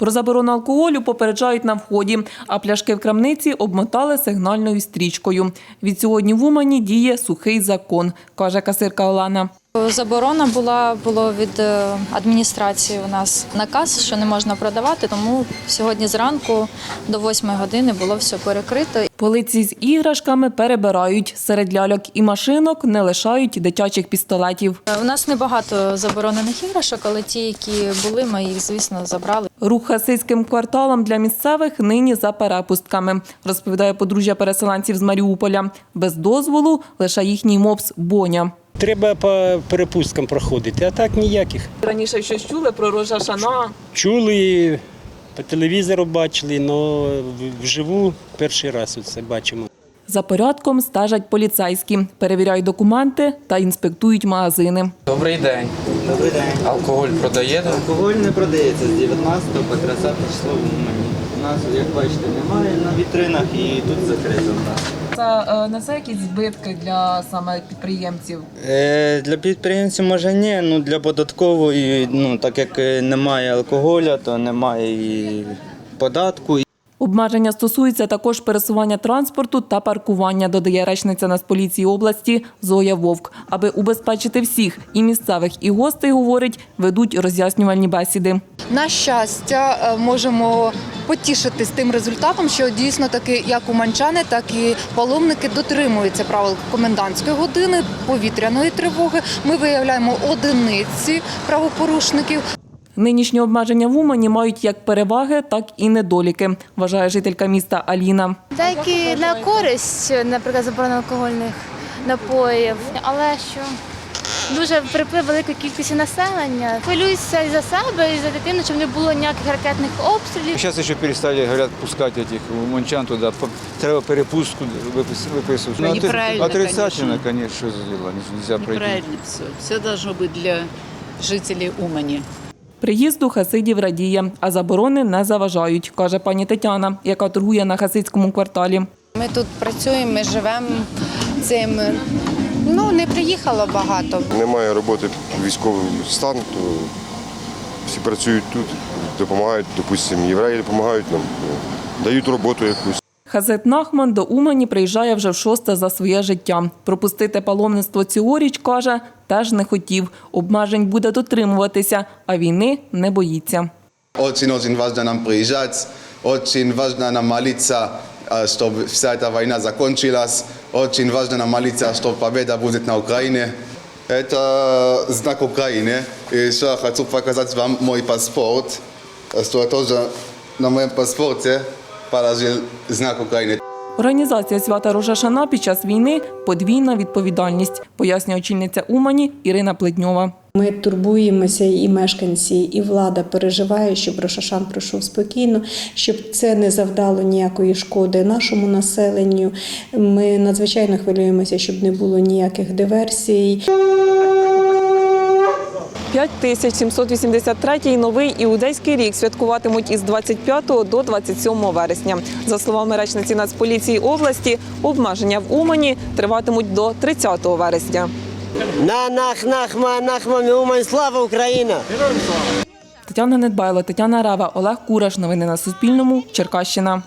Про заборону алкоголю попереджають на вході, а пляшки в крамниці обмотали сигнальною стрічкою. Від сьогодні в Умані діє сухий закон, каже касирка Олена. Заборона була було від е, адміністрації. У нас наказ, що не можна продавати, тому сьогодні зранку до 8 години було все перекрито. Полиці з іграшками перебирають. Серед ляльок і машинок не лишають дитячих пістолетів. Е, У нас небагато заборонених іграшок, але ті, які були, ми їх, звісно, забрали. Рух хасидським кварталом для місцевих нині за перепустками, розповідає подружжя переселенців з Маріуполя. Без дозволу лише їхній мопс Боня. Треба по перепусткам проходити, а так ніяких. Раніше щось чули про Рожа Шана. Чули, по телевізору бачили, але вживу перший раз це бачимо. За порядком стежать поліцейські, перевіряють документи та інспектують магазини. Добрий день. Добрий день. Алкоголь продаєте? Алкоголь не продається з 19 по 30 число в Умані. У нас, як бачите, немає на вітринах і тут закрито. в нас. Це несе якісь збитки для саме підприємців. Е, для підприємців може ні, ну для податкової, ну так як е, немає алкоголя, то немає і податку. Обмеження стосується також пересування транспорту та паркування, додає речниця Нацполіції області Зоя Вовк. Аби убезпечити всіх і місцевих, і гостей, говорить, ведуть роз'яснювальні бесіди. На щастя, е, можемо потішитись тим результатом, що дійсно таки як уманчани, так і паломники дотримуються правил комендантської години, повітряної тривоги. Ми виявляємо одиниці правопорушників. Нинішні обмеження в Умані мають як переваги, так і недоліки, вважає жителька міста Аліна. Деякі на користь, наприклад, заборона алкогольних напоїв, але що дуже приплив великої кількості населення. Хвилююся і за себе, і за дитину, щоб не було ніяких ракетних обстрілів. Сейчас еще перестали, говорят, пускать этих уманчан туда. По- Треба перепустку выпис- выписывать. Ну, отри- неправильно, Отрицательно, конечно, что за дела, нельзя пройти. Неправильно все. Все должно быть для жителей Умани. Приїзду хасидів радіє, а заборони не заважають, каже пані Тетяна, яка торгує на хасидському кварталі. Ми тут працюємо, ми живемо цим. Ну, не приїхало багато. Немає роботи військовий стан, то всі працюють тут, допомагають, допустимо, євреї допомагають нам, дають роботу якусь. Хазет Нахман до Умані приїжджає вже в шосте за своє життя. Пропустити паломництво цьогоріч, каже, теж не хотів. Обмежень буде дотримуватися, а війни не боїться. Очень, очень важно нам приезжать, очень важно нам молиться, а, чтобы вся эта война закончилась, очень важно нам молиться, чтобы победа будет на Украине. Это знак Украины. И еще я хочу показать вам мой паспорт, что тоже на моем паспорте положил знак Украины. Організація свята Рожашана під час війни подвійна відповідальність, пояснює очільниця Умані Ірина Плетньова. Ми турбуємося, і мешканці, і влада переживає, щоб Рошашан пройшов спокійно, щоб це не завдало ніякої шкоди нашому населенню. Ми надзвичайно хвилюємося, щоб не було ніяких диверсій. 5783-й новий іудейський рік святкуватимуть із 25 до 27 вересня. За словами речниці Нацполіції області, обмеження в Умані триватимуть до 30 вересня. На нах нахма нахма Умань, слава Україна! Тетяна Недбайло, Тетяна Рева, Олег Кураш. Новини на Суспільному. Черкащина.